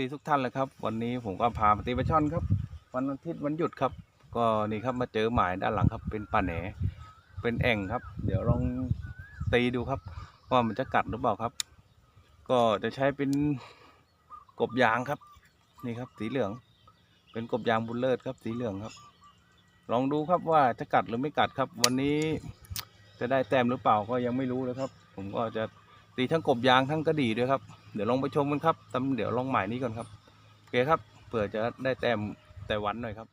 ซีทุกท่านเลยครับ วันนี้ผมก็พามาตีปลาช่อนครับ วันอาทิตย์วันหยุดครับ ก็นี่ครับมาเจอหมายด้านหลังครับ เป็นปลาแหนเป็นแอ่งครับ เดี๋ยวลองตีดูครับว่ามันจะกัดหรือเปล่าครับ ก็จะใช้เป็นกบยางครับ นี่ครับ สีเหลือง เป็นกบยางบุลเลอร์ครับ สีเหลืองครับ ลองดูครับว่าจะกัดหรือไม่กัดครับ วันนี้จะได้แต้มหรือเปล่าก็ยังไม่รู้เลยครับ ผมก็จะ ตีทั้งกบยางทั้งกระดี่ด้วยครับ เดี๋ยวลองไปชมกันครับตำเดี๋ยวลองหมายนี้ก่อนครับโอเคครับเผื่อจะได้แต้มแต่วันหน่อยครับ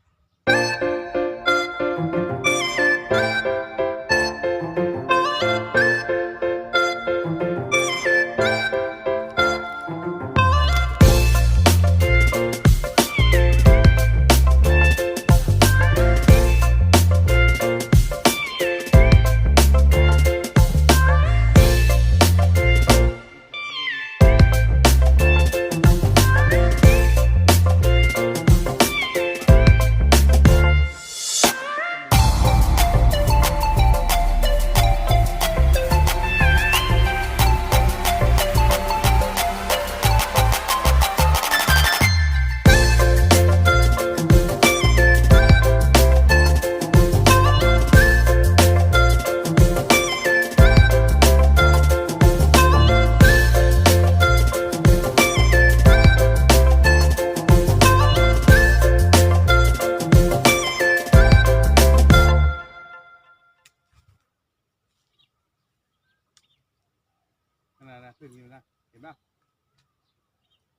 ขึ้นอยู่นะ เห็นปะ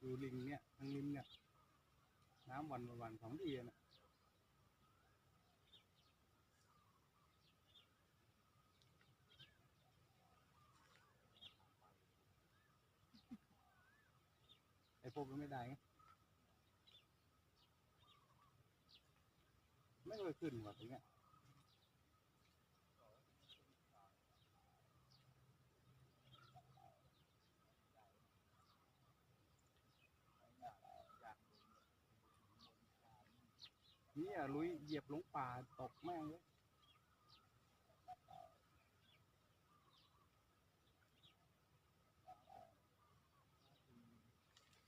ดูลิงเนี่ยทางริมเนี่ย น้ำวันวันวันของดีนะไอ้พวกมันไม่ได้ไงไม่เคยขึ้นว่ะตรงเนี้ย นี่ยลุยเหยียบลงป่าตกแม่งเลย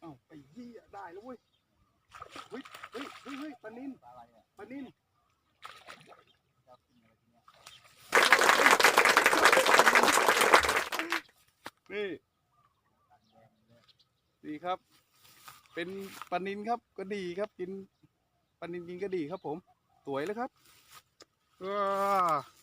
เอ้าไปเหี้ยได้แล้วเว้ยเฮ้ยเฮ้ยเฮ้ยเฮ้ยปลานินอะไรอะปลานินนี่ดีครับ เป็นปลานินครับก็ดีครับกิน ปันนินกินก็ดีครับผม สวยเลยครับว้า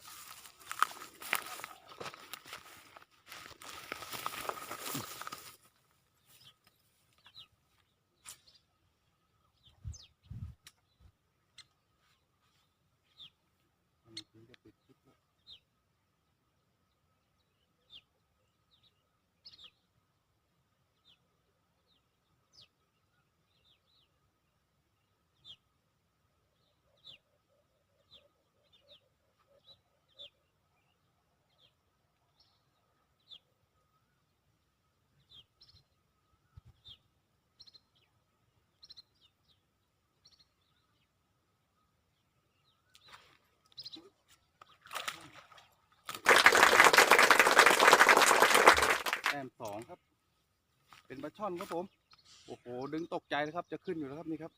ต้มสองครับ เป็นปลาช่อนครับผม โอ้โห ดึงตกใจเลยครับ จะขึ้นอยู่แล้วครับนี่ครับ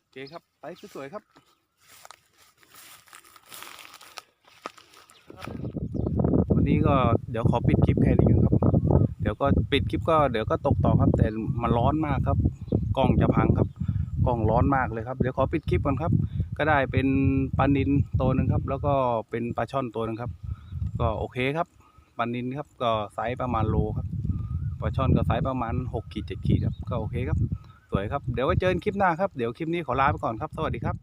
โอเคครับ ไปสวยๆครับวันนี้ก็เดี๋ยวขอปิดคลิปแค่นี้ก่อนครับ เดี๋ยวก็ปิดคลิปก็เดี๋ยวก็ตกต่อครับ แต่มันร้อนมากครับ กล้องจะพังครับ กล้องร้อนมากเลยครับ เดี๋ยวขอปิดคลิปก่อนครับ ก็ได้เป็นปลานินตัวหนึ่งครับ แล้วก็เป็นปลาช่อนตัวหนึ่งครับ ก็โอเคครับ ปลานินครับก็ไซส์ประมาณโลครับปลาช่อนก็ไซส์ประมาณ6ขีด7ขีดครับก็โอเคครับสวยครับเดี๋ยวไว้เจอกันคลิปหน้าครับเดี๋ยวคลิปนี้ขอลาไปก่อนครับสวัสดีครับ